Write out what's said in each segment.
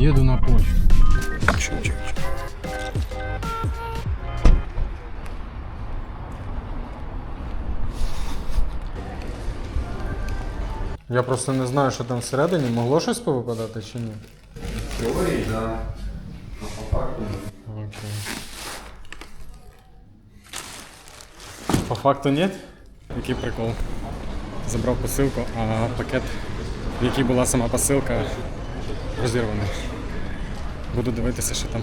Еду на почту. Чё, чё, чё. Я просто не знаю, що там всередині. Могло щось повипадати чи ні? Теорії, да. А по факту Окей. По факту нет? Який прикол? Забрав посилку, а пакет, в який була сама посилка, розірваний. Буду дивитися, що там.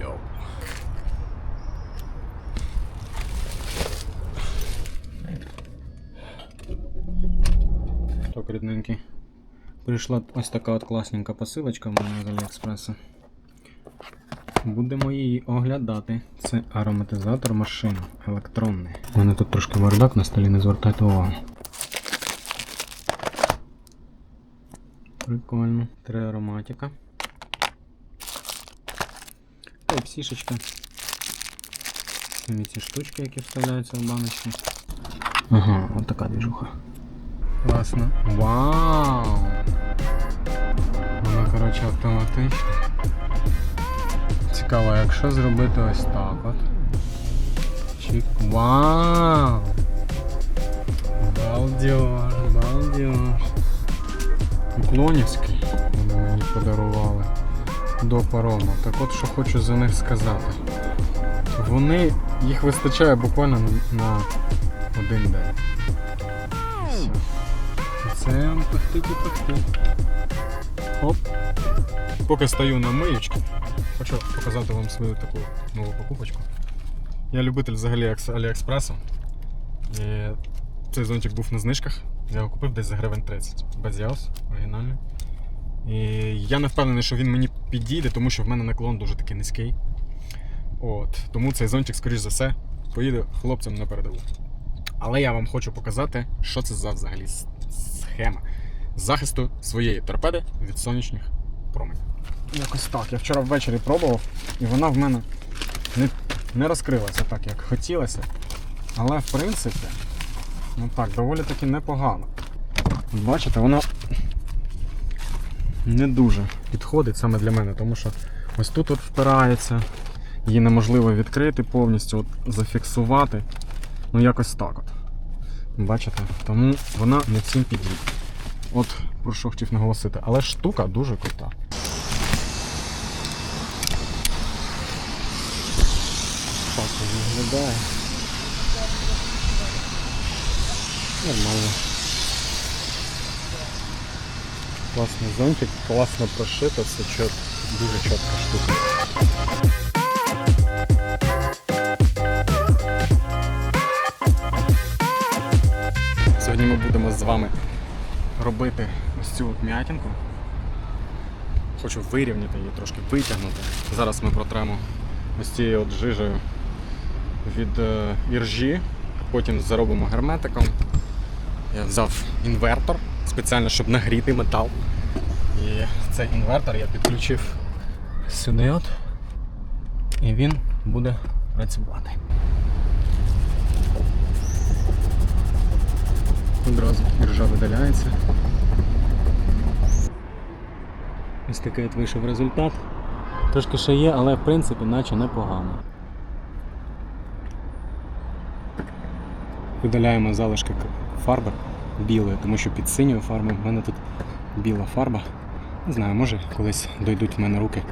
Йоу. Рідненький. Прийшла ось така от класненька посилочка в мене з Аліекспресу. Будемо її оглядати. Це ароматизатор машин електронний. У мене тут трошки бардак на столі, не звертайте увагу. Прикольно. Три ароматика. Тайп-сішечка. Самі ці штучки, які вставляються в баночки. Ага, от така двіжуха. Класно. Вау! Вона, коротше, автоматична. Цікаво, якщо зробити ось так от. Чик. Вау! Балдеж, балдеж. Уклонівський вони мені подарували до парому. Так от що хочу за них сказати. Вони, їх вистачає буквально на один день. Все. Це пихтить і пихтить. Хоп. Поки стою на миючці, хочу показати вам свою таку нову покупочку. Я любитель взагалі Аліекспресу. І цей зонтик був на знижках. Я його купив десь за гривень 30. Без яус, оригінальний. І я не впевнений, що він мені підійде, тому що в мене наклон дуже такий низький. От. Тому цей зонтик, скоріш за все, поїде хлопцям на передову. Але я вам хочу показати, що це за взагалі схема захисту своєї торпеди від сонячних променів. Якось так. Я вчора ввечері пробував, і вона в мене не, не розкрилася так, як хотілося. Але в принципі, ну так, доволі таки непогано. Бачите, воно не дуже підходить саме для мене, тому що ось тут от впирається, її неможливо відкрити повністю, от зафіксувати. Ну якось так от. Бачите? Тому вона не всім підійде. От про що хотів наголосити. Але штука дуже крута. Так виглядає. Нормально. Класний зонтик, класно прошито, все чот, дуже чітка штука. Сьогодні ми будемо з вами робити ось цю м'ятінку. Хочу вирівняти її, трошки витягнути. Зараз ми протремо ось цією от жижею від е, іржі, потім заробимо герметиком. Я взяв інвертор спеціально, щоб нагріти метал. І цей інвертор я підключив сюди от, і він буде працювати. Одразу іржа видаляється. Ось такий от вийшов результат. Трошки ще є, але в принципі наче непогано. Видаляємо залишки фарби білої, тому що під синьою фарбою в мене тут біла фарба. Не знаю, може колись дойдуть в мене руки.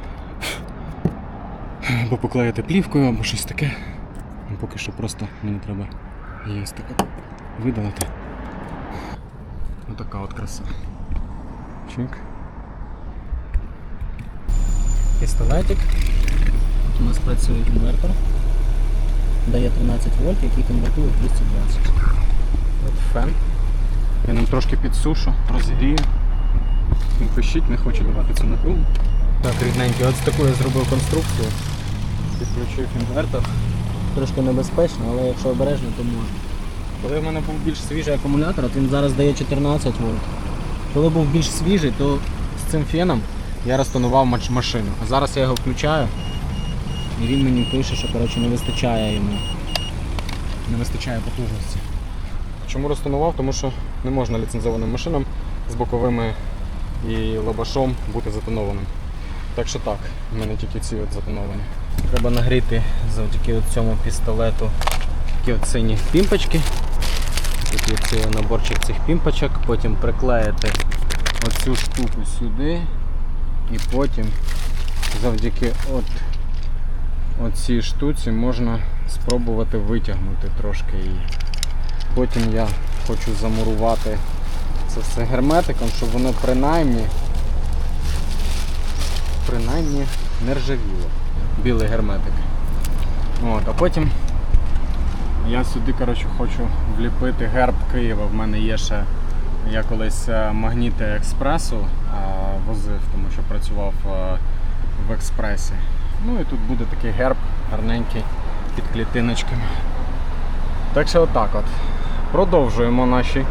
Або поклеїти плівкою, або щось таке. Ну, Поки що просто мені треба її ось так видалити. Отака от краса. Чик. Пістолетик. Тут у нас працює інвертор. Дає 13 вольт, який конвертує в 220. От фен. Я ним трошки підсушу, розігрію. Він пищить, не хоче давати цю напругу. Так, рідненький, от таку я зробив конструкцію. Підключив інвертор. Трошки небезпечно, але якщо обережно, то можна. Коли в мене був більш свіжий акумулятор, от він зараз дає 14 вольт. Коли був більш свіжий, то з цим феном я розтонував машину. А зараз я його включаю і він мені пише, що коротше, не вистачає йому. Не вистачає потужності. Чому розтонував? Тому що не можна ліцензованим машинам з боковими і лабашом бути затонованим. Так що так, в мене тільки ці от затоновані. Треба нагріти завдяки от цьому пістолету такі от сині пімпочки. Тут є цей наборчик цих пімпочок, потім приклеїти оцю штуку сюди і потім завдяки от оцій штуці можна спробувати витягнути трошки її. Потім я хочу замурувати це все герметиком, щоб воно принаймні принаймні не ржавіло. Білий герметик. От, а потім я сюди коротше, хочу вліпити герб Києва. В мене є ще. Я колись е, магніти експресу е, возив, тому що працював е, в експресі. Ну і тут буде такий герб гарненький під клітиночками. Так що отак от. Продовжуємо наші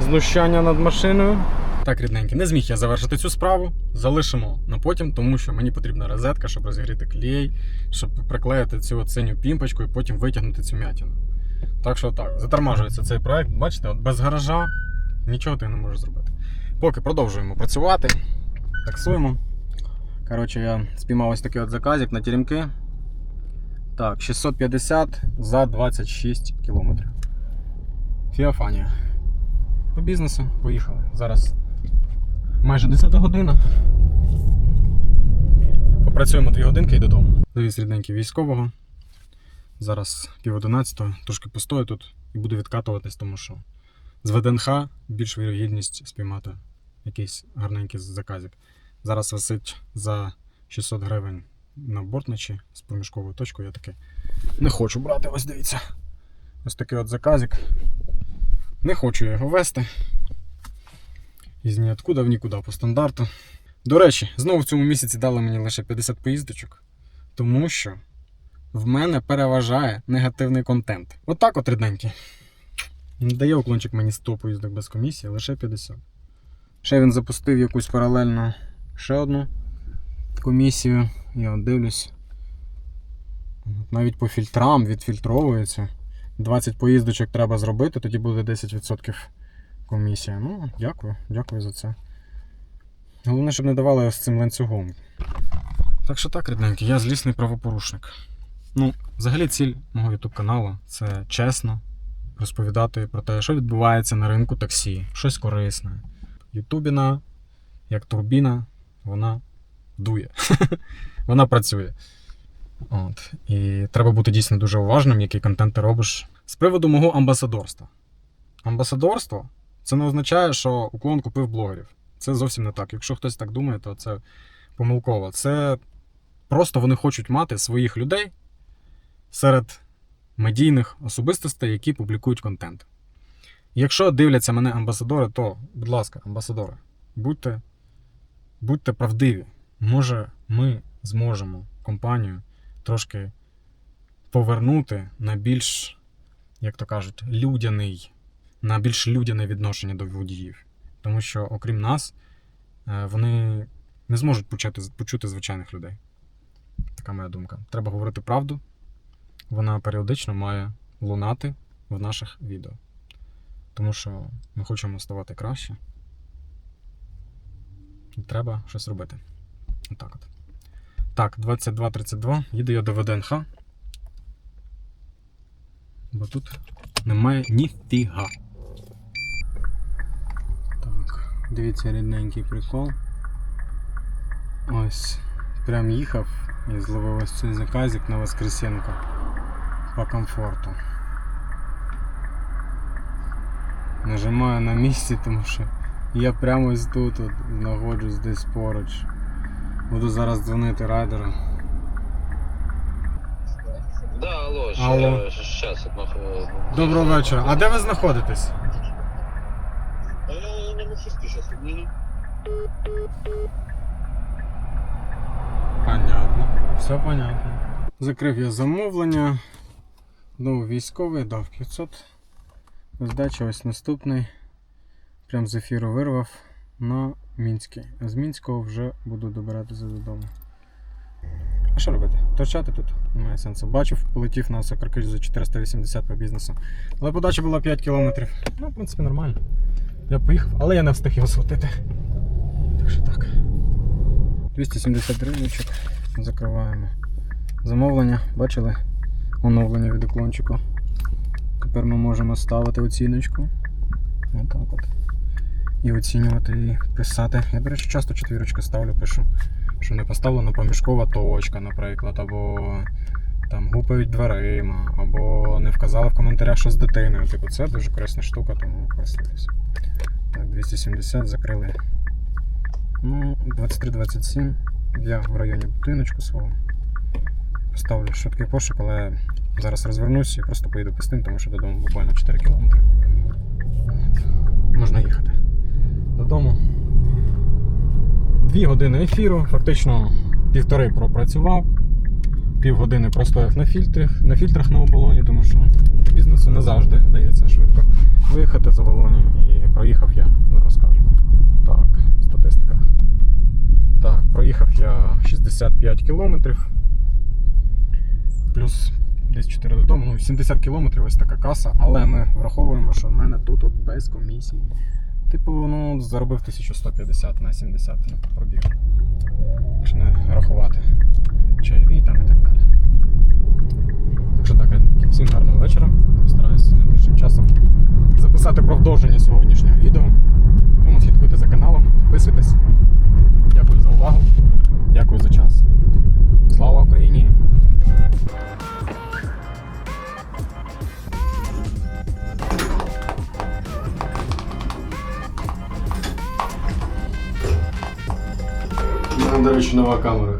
знущання над машиною. Так, рідненькі, не зміг я завершити цю справу. Залишимо на потім, тому що мені потрібна розетка, щоб розігріти клей, щоб приклеїти цю синю пімпочку і потім витягнути цю м'ятину. Так що так, затормажується цей проект. Бачите, от без гаража нічого ти не можеш зробити. Поки продовжуємо працювати, таксуємо. Коротше, я спіймав ось такий от заказик на теремки. Так, 650 за 26 кілометрів. Фіафанія. По бізнесу поїхали. Зараз майже 10 година. Попрацюємо 2 годинки і додому. Завіз рідненький військового. Зараз пів одинадцятого, трошки постою тут і буду відкатуватись, тому що з ВДНХ більш вірогідність спіймати якийсь гарненький заказик. Зараз висить за 600 гривень на бортничі з проміжковою точкою. Я таки не хочу брати. Ось дивіться. Ось такий от заказик. Не хочу я його вести. Із ніоткуда в нікуди по стандарту. До речі, знову в цьому місяці дали мені лише 50 поїздочок, тому що в мене переважає негативний контент. Отак от рідненький. Не дає уклончик мені 100 поїздок без комісії, лише 50. Ще він запустив якусь паралельно ще одну комісію. Я дивлюсь. Навіть по фільтрам відфільтровується. 20 поїздочок треба зробити, тоді буде 10% комісія. Ну, дякую, дякую за це. Головне, щоб не давали з цим ланцюгом. Так що так, рідненький, я злісний правопорушник. Ну, взагалі, ціль мого YouTube каналу це чесно розповідати про те, що відбувається на ринку таксі, щось корисне. Ютубіна, як турбіна, вона дує. вона працює. От. І треба бути дійсно дуже уважним, який контент ти робиш. З приводу мого амбасадорства. Амбасадорство це не означає, що уклон купив блогерів. Це зовсім не так. Якщо хтось так думає, то це помилково. Це просто вони хочуть мати своїх людей серед медійних особистостей, які публікують контент. Якщо дивляться мене амбасадори, то, будь ласка, амбасадори, будьте, будьте правдиві. Може, ми зможемо компанію трошки повернути на більш, як то кажуть, людяний, на більш людяне відношення до водіїв. Тому що, окрім нас, е, вони не зможуть почути, почути звичайних людей. Така моя думка. Треба говорити правду. Вона періодично має лунати в наших відео. Тому що ми хочемо ставати краще. Треба щось робити. Отак от. Так, 22.32. Їду я до ВДНХ. Бо тут немає ніфіга. Так, дивіться рідненький прикол. Ось. Прям їхав і зловив ось цей заказик на Воскресенко по комфорту. Нажимаю на місці, тому що я прямо ось тут от, знаходжусь десь поруч. Буду зараз дзвонити райдеру. Да, алло, Алло. э, сейчас, одну хвилину. Доброго вечора. А де ви знаходитесь? А я на маршрутке сейчас подниму. Понятно. Все понятно. Закрив я замовлення. Знову військовий, дав 500. Здача ось наступний. Прям з ефіру вирвав на Мінський. А з Мінського вже буду добиратися додому. А що робити? Торчати тут немає сенсу. Бачив, полетів на Сокаркич за 480 по бізнесу. Але подача була 5 кілометрів. Ну, в принципі, нормально. Я поїхав, але я не встиг його схватити. Так що так. 270 гривничок. Закриваємо. Замовлення, бачили? Оновлення від уклончику. Тепер ми можемо ставити оціночку. Отак от. І оцінювати, і писати. Я, до речі, часто четвірочку ставлю, пишу. Що не поставлена помішкова точка, наприклад, або там гупають дверима, або не вказали в коментарях, що з дитиною. Типу, це дуже корисна штука, тому користуйтесь. Так, 270 закрили. Ну, 23-27. Я в районі будиночку свого. Поставлю швидкий пошук, але зараз розвернусь і просто поїду пустим, тому що додому буквально 4 кілометри. От. Можна їхати. Додому. Дві години ефіру, фактично півтори пропрацював. Півгодини простояв на фільтрах, на фільтрах на оболоні, тому що бізнесу не завжди дається швидко виїхати з оболоні. І проїхав я, зараз кажу. Так, статистика. Так, проїхав я 65 кілометрів. Плюс десь 4 додому. Ну, 70 кілометрів ось така каса, але ми враховуємо, що в мене тут от без комісії. Типу, ну, заробив 1150 на 70 на пробіг. Якщо не рахувати. Чайові там і так далі. Так що так, всім гарного вечора. Постараюся найближчим часом записати продовження сьогоднішнього У мене,